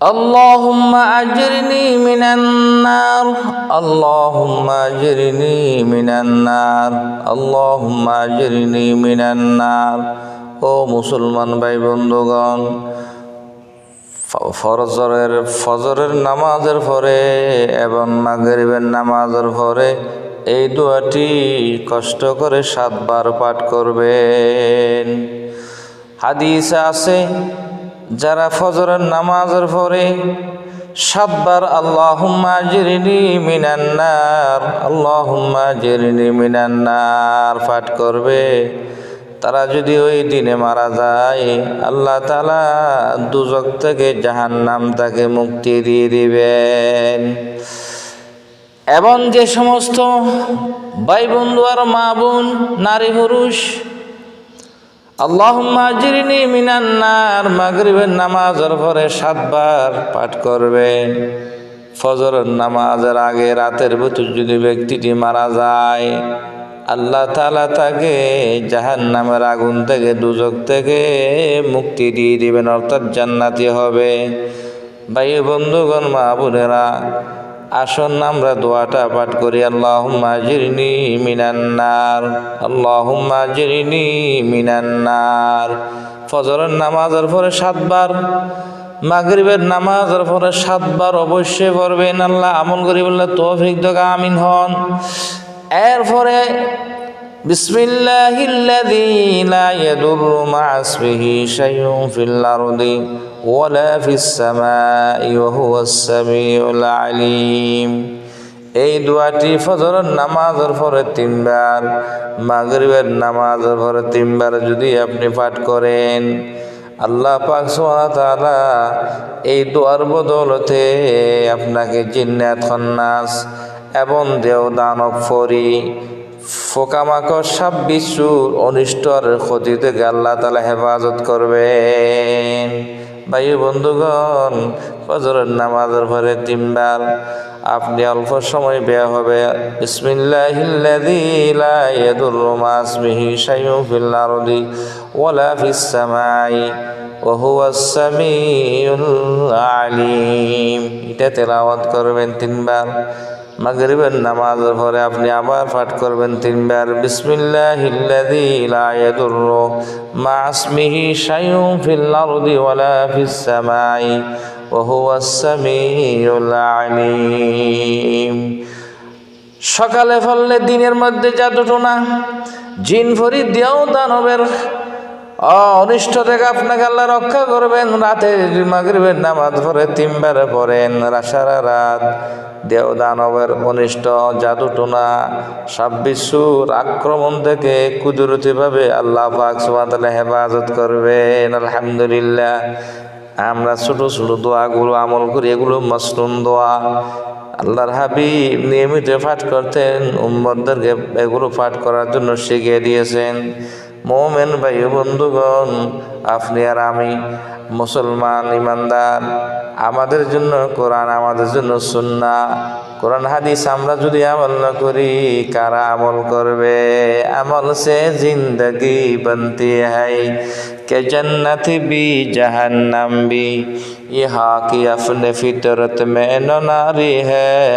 اللهم أجرني من النار اللهم أجرني من النار اللهم أجرني من النار ও মুসলমান ভাই বন্ধুগণ ফ- ফরজরের ফজরের নামাজের পরে এবং মাগরিবের নামাজের পরে এই দোয়াটি কষ্ট করে সাতবার পাঠ করবেন হাদিসে আছে যারা ফজরের নামাজের পরে সাতবার আল্লাহুম্মা জিরিনি মিনান্নার আল্লাহুম্মা জিরিনি মিনান্নার পাঠ করবে। তারা যদি ওই দিনে মারা যায়, আল্লাহ তালা দুজক থেকে জাহান্নাম তাকে মুক্তি দিয়ে দিবেন। এবং যে সমস্ত ভাই বন্ধু আর মা বোন, নারী পুরুষ আল্লাহুম্মা জিরিনি মিনান্নার মাগরিবের নামাজের পরে সাতবার পাঠ করবেন ফজরের নামাজের আগে রাতের ভিতর যদি ব্যক্তিটি মারা যায়, আল্লাহ তালা তাকে জাহান নামের আগুন থেকে দুজক থেকে মুক্তি দিয়ে দিবেন, অর্থাৎ জান্নাতি হবে। ভাই বন্ধুগণ, মা বোনেরা আসুন আমরা দোয়াটা পাঠ করি, আল্লাহুম্মা জিরনি মিনান্নার আল্লাহুম্মা জিরনি মিনান্নার ফজরের নামাজের পরে সাতবার, মাগরিবের নামাজের পরে সাতবার অবশ্যই পড়বেন, আল্লাহ আমল করি বললে তৌফিক দোকা, আমিন হন। এরপরে بسم الله الذي لا يضر مع اسمه شيء في الأرض ولا في السماء وهو السميع العليم এই দোয়াটি ফজরের নামাজের পরে তিনবার মাগরিবের নামাজের পরে তিনবার যদি আপনি পাঠ করেন আল্লাহ পাক সুবহানাহু ওয়া তাআলা এই দোয়ার বদলতে আপনাকে জিন্নাত খন্নাস এবং দেও দানব ফরি পোকামাকড় সাপ বিচ্ছুর অনিষ্টর ক্ষতি থেকে আল্লাহ তালা হেফাজত করবেন। ভাই বন্ধুগণ, ফজরের নামাজের পরে তিনবার আপনি অল্প সময় ব্যয় হবে। বিসমিল্লাহিল্লাযী ওয়ালা ফিস সামাই আলিম। এটা তেলাওয়াত করবেন তিনবার। মাগরিবের নামাজের পরে আপনি আবার পাঠ করবেন তিনবার। বিসমিল্লাহিল্লাযী লা ইয়াদুররু মা ইসমিহি শাইউন ফিল আরদি ওয়ালা ফিস সামাই ওয়া হুয়াস সামিউল সকালে ফললে দিনের মধ্যে জাদুটোনা, জিন ফরি দিয়েও দানবের অনিষ্ট থেকে আপনাকে আল্লাহ রক্ষা করবেন রাতে মাগরিবের নামাজ পরে তিনবার পড়েন সারা রাত দেও দানবের অনিষ্ট জাদু জাদুটোনা সাব্বিশুর আক্রমণ থেকে কুদরতিভাবে আল্লাহ পাক সুবহানাহু হেফাজত করবেন। আলহামদুলিল্লাহ, আমরা ছোট ছোট দোয়াগুলো আমল করি, এগুলো মাসরুম দোয়া। আল্লাহর হাবিব নিয়মিত পাঠ করতেন উম্মদদেরকে এগুলো পাঠ করার জন্য শিখিয়ে দিয়েছেন। মোমেন ভাই বন্ধুগণ, আপনি আর আমি মুসলমান ইমানদার। আমাদের জন্য কোরআন, আমাদের জন্য সুন্না। কোরআন, হাদিস আমরা যদি আমল না করি, কারা আমল করবে? আমল সে জিন্দগি বনতি হাই কে জন্নত বি, জাহান্নাম বি। ইহা কি আপনি ফিতরত মে নারী হ্যাঁ